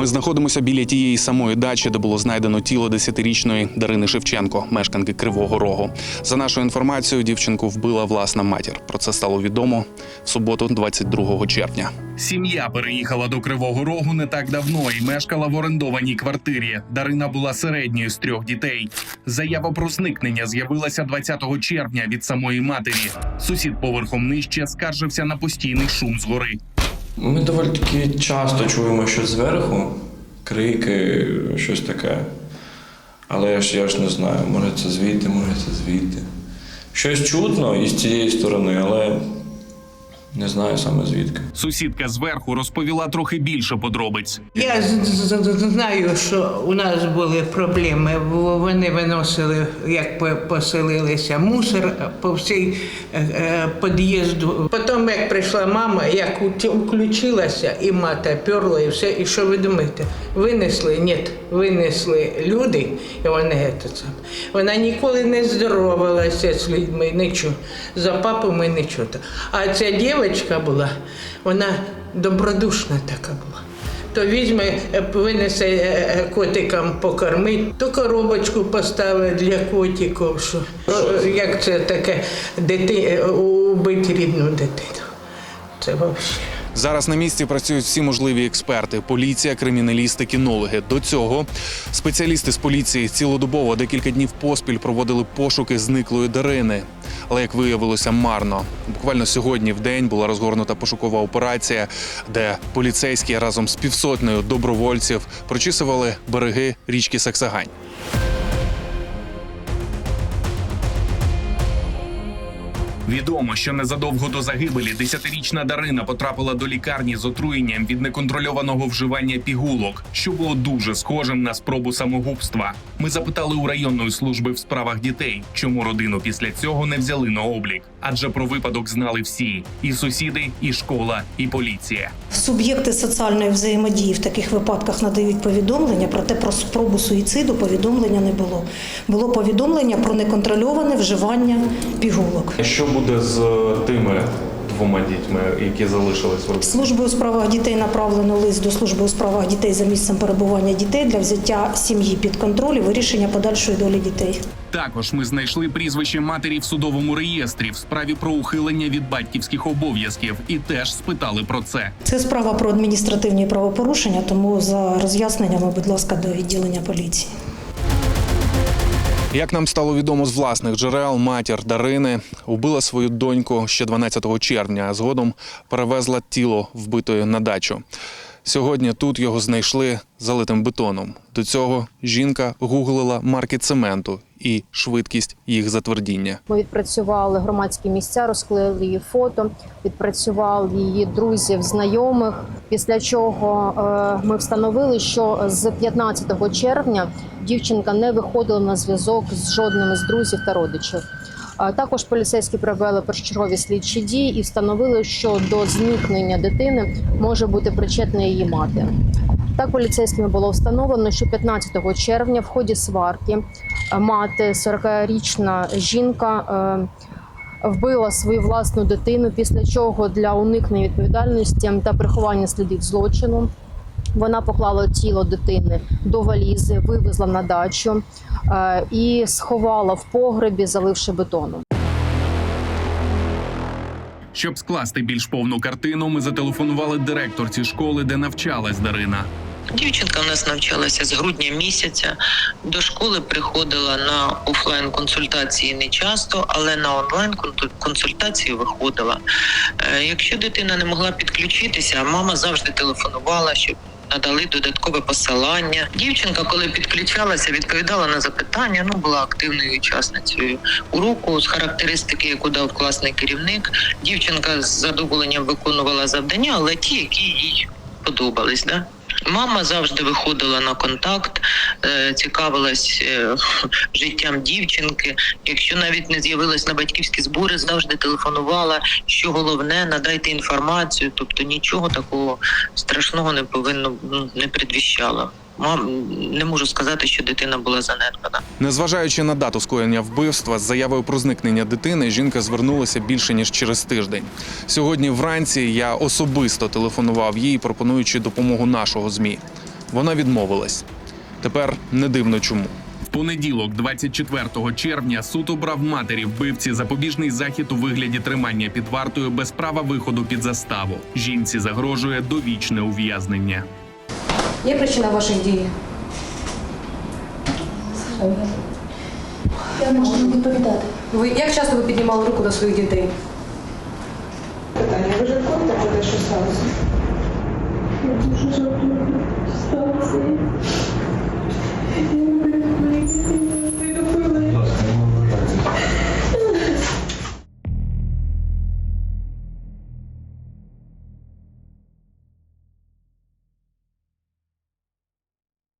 Ми знаходимося біля тієї самої дачі, де було знайдено тіло 10-річної Дарини Шевченко, мешканки Кривого Рогу. За нашою інформацією, дівчинку вбила власна матір. Про це стало відомо в суботу, 22 червня. Сім'я переїхала до Кривого Рогу не так давно і мешкала в орендованій квартирі. Дарина була середньою з трьох дітей. Заява про зникнення з'явилася 20 червня від самої матері. Сусід поверхом нижче скаржився на постійний шум згори. Ми доволі таки часто чуємо щось зверху, крики, щось таке. Але я ж, я ж не знаю, може це звідти, може це звідти. Щось чутно із цієї сторони, але не знаю саме звідки. Сусідка зверху розповіла трохи більше подробиць. Я знаю, що у нас були проблеми. бо Вони виносили, як поселилися, мусор по всій е, е, під'їзду. Потім, як прийшла мама, як включилася, і мати перла, і все. І що ви думаєте? Винесли? Ні, винесли люди, і вони це. Вона ніколи не здоровалася з людьми, нічого. За папу ми нічого. А ця дівчинка була, вона добродушна така була. То візьме, е, винесе е, е, котикам покормить, то коробочку поставить для котиків, що як це таке дити, убити рідну дитину. Це взагалі. Зараз на місці працюють всі можливі експерти: поліція, криміналісти, кінологи. До цього спеціалісти з поліції цілодобово декілька днів поспіль проводили пошуки зниклої Дарини. Але як виявилося, марно. Буквально сьогодні в день була розгорнута пошукова операція, де поліцейські разом з півсотнею добровольців прочисували береги річки Саксагань. Відомо, що незадовго до загибелі десятирічна Дарина потрапила до лікарні з отруєнням від неконтрольованого вживання пігулок, що було дуже схожим на спробу самогубства. Ми запитали у районної служби в справах дітей, чому родину після цього не взяли на облік, адже про випадок знали всі: і сусіди, і школа, і поліція. Суб'єкти соціальної взаємодії в таких випадках надають повідомлення, проте про спробу суїциду повідомлення не було. Було повідомлення про неконтрольоване вживання пігулок. Що буде з тими двома дітьми, які залишились в Службою у справах дітей направлено лист до служби у справах дітей за місцем перебування дітей для взяття сім'ї під контроль і вирішення подальшої долі дітей. Також ми знайшли прізвище матері в судовому реєстрі в справі про ухилення від батьківських обов'язків і теж спитали про це. Це справа про адміністративні правопорушення, тому за роз'ясненнями, будь ласка, до відділення поліції. Як нам стало відомо з власних джерел, матір Дарини убила свою доньку ще 12 червня, а згодом перевезла тіло вбитої на дачу. Сьогодні тут його знайшли залитим бетоном. До цього жінка гуглила марки цементу і швидкість їх затвердіння. Ми відпрацювали громадські місця, розклеїли її фото, відпрацювали її друзів, знайомих. Після чого е, ми встановили, що з 15 червня дівчинка не виходила на зв'язок з жодним з друзів та родичів. Також поліцейські провели першочергові слідчі дії і встановили, що до зникнення дитини може бути причетна її мати. Так, поліцейськими було встановлено, що 15 червня в ході сварки мати 40-річна жінка е, вбила свою власну дитину, після чого для уникнення відповідальності та приховання слідів злочину вона поклала тіло дитини до валізи, вивезла на дачу і сховала в погребі, заливши бетоном. Щоб скласти більш повну картину, ми зателефонували директорці школи, де навчалась Дарина. Дівчинка в нас навчалася з грудня місяця. До школи приходила на офлайн консультації не часто, але на онлайн консультації виходила. Е, Якщо дитина не могла підключитися, мама завжди телефонувала, щоб надали додаткове посилання. Дівчинка, коли підключалася, відповідала на запитання. Ну була активною учасницею уроку з характеристики, яку дав класний керівник. Дівчинка з задоволенням виконувала завдання, але ті, які їй подобались. Да? Мама завжди виходила на контакт, е, цікавилась е, життям дівчинки. Якщо навіть не з'явилась на батьківські збори, завжди телефонувала. Що головне, надайте інформацію. Тобто нічого такого страшного не повинно ну, не предвіщало. Не можу сказати, що дитина була занедбана. Незважаючи на дату скоєння вбивства, з заявою про зникнення дитини жінка звернулася більше ніж через тиждень. Сьогодні вранці я особисто телефонував їй, пропонуючи допомогу нашого змі. Вона відмовилась. Тепер не дивно чому. В понеділок, 24 червня, суд обрав матері вбивці запобіжний захід у вигляді тримання під вартою без права виходу під заставу. Жінці загрожує довічне ув'язнення. Є причина ваших дій? Я не можу відповідати. Ви як часто ви піднімали руку до своїх дітей? Питання, ви жартуєте про те, що сталося? Я дуже жартую. Сталося. Я не